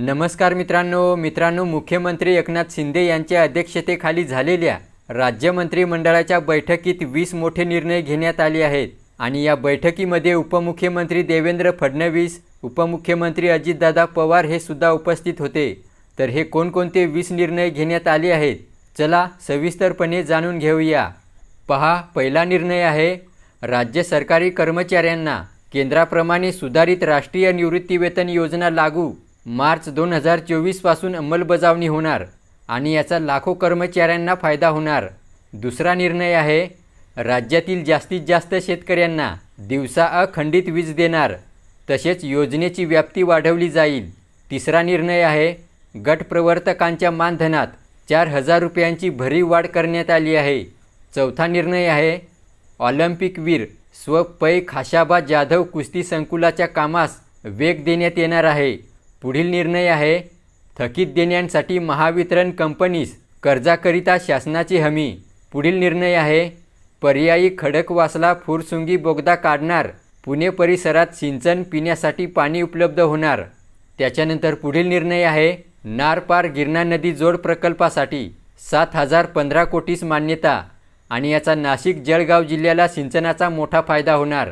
नमस्कार मित्रांनो मित्रांनो मुख्यमंत्री एकनाथ शिंदे यांच्या अध्यक्षतेखाली झालेल्या राज्य मंत्रिमंडळाच्या बैठकीत वीस मोठे निर्णय घेण्यात आले आहेत. आणि या बैठकीमध्ये उपमुख्यमंत्री देवेंद्र फडणवीस उपमुख्यमंत्री अजितदादा पवार हे सुद्धा उपस्थित होते. तर हे कोणकोणते वीस निर्णय घेण्यात आले आहेत? चला सविस्तरपणे जाणून घेऊया. पहा पहिला निर्णय आहे राज्य सरकारी कर्मचाऱ्यांना केंद्राप्रमाणे सुधारित राष्ट्रीय निवृत्तीवेतन योजना लागू. मार्च दोन हजार चोवीसपासून अंमलबजावणी होणार आणि याचा लाखो कर्मचाऱ्यांना फायदा होणार. दुसरा निर्णय आहे राज्यातील जास्तीत जास्त शेतकऱ्यांना दिवसा अखंडित वीज देणार. तसेच योजनेची व्याप्ती वाढवली जाईल. तिसरा निर्णय आहे गटप्रवर्तकांच्या मानधनात चार हजार रुपयांची भरीव वाढ करण्यात आली आहे. चौथा निर्णय आहे ऑलिम्पिकवीर स्वपै खाशाबा जाधव कुस्ती संकुलाच्या कामास वेग देण्यात येणार आहे. पुढील निर्णय आहे थकीत देण्यांसाठी महावितरण कंपनीस कर्जाकरिता शासनाची हमी. पुढील निर्णय आहे पर्यायी खडकवासला फुरसुंगी बोगदा काढणार. पुणे परिसरात सिंचन पिण्यासाठी पाणी उपलब्ध होणार. त्याच्यानंतर पुढील निर्णय आहे नारपार गिरणा नदी जोड प्रकल्पासाठी सात हजार पंधरा कोटीस मान्यता आणि याचा नाशिक जळगाव जिल्ह्याला सिंचनाचा मोठा फायदा होणार.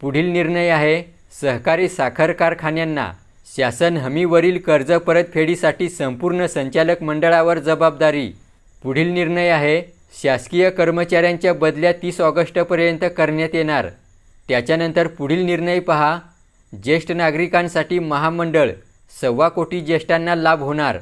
पुढील निर्णय आहे सहकारी साखर कारखान्यांना शासन हमीवरील कर्ज परतफेडीसाठी संपूर्ण संचालक मंडळावर जबाबदारी. पुढील निर्णय आहे शासकीय कर्मचाऱ्यांच्या बदल्या तीस ऑगस्टपर्यंत करण्यात येणार. त्याच्यानंतर पुढील निर्णय पहा. ज्येष्ठ नागरिकांसाठी महामंडळ सव्वा कोटी ज्येष्ठांना लाभ होणार.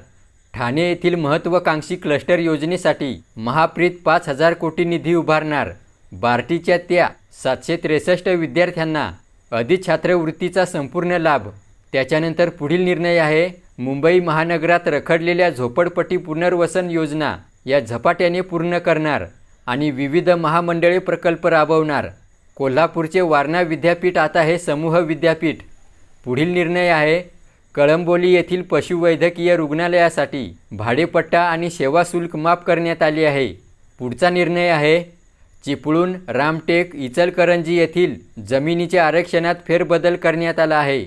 ठाणे येथील महत्त्वाकांक्षी क्लस्टर योजनेसाठी महाप्रीत पाच हजार कोटी निधी उभारणार. बार्टीच्या त्या सातशे त्रेसष्ट विद्यार्थ्यांना अधिछात्रवृत्तीचा संपूर्ण लाभ. त्याच्यानंतर पुढील निर्णय आहे मुंबई महानगरात रखडलेल्या झोपडपट्टी पुनर्वसन योजना या झपाट्याने पूर्ण करणार आणि विविध महामंडळे प्रकल्प राबवणार. कोल्हापूरचे वारणा विद्यापीठ आता हे समूह विद्यापीठ. पुढील निर्णय आहे कळंबोली येथील पशुवैद्यकीय रुग्णालयासाठी भाडेपट्टा आणि सेवा शुल्क माफ करण्यात आली आहे. पुढचा निर्णय आहे चिपळूण रामटेक इचलकरंजी येथील जमिनीच्या आरक्षणात फेरबदल करण्यात आला आहे.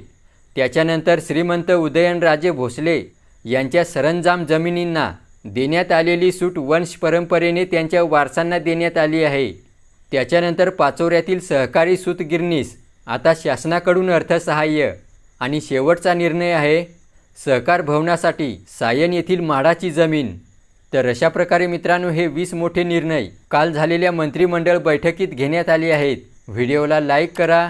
त्याच्यानंतर श्रीमंत उदयनराजे भोसले यांच्या सरंजाम जमिनींना देण्यात आलेली सूट वंश परंपरेने त्यांच्या वारसांना देण्यात आली आहे. त्याच्यानंतर पाचोऱ्यातील सहकारी सूतगिरणीस आता शासनाकडून अर्थसहाय्य आणि शेवटचा निर्णय आहे सहकार भवनासाठी सायन येथील म्हाडाची जमीन. तर अशा प्रकारे मित्रांनो हे वीस मोठे निर्णय काल झालेल्या मंत्रिमंडळ बैठकीत घेण्यात आले आहेत. व्हिडिओला लाईक करा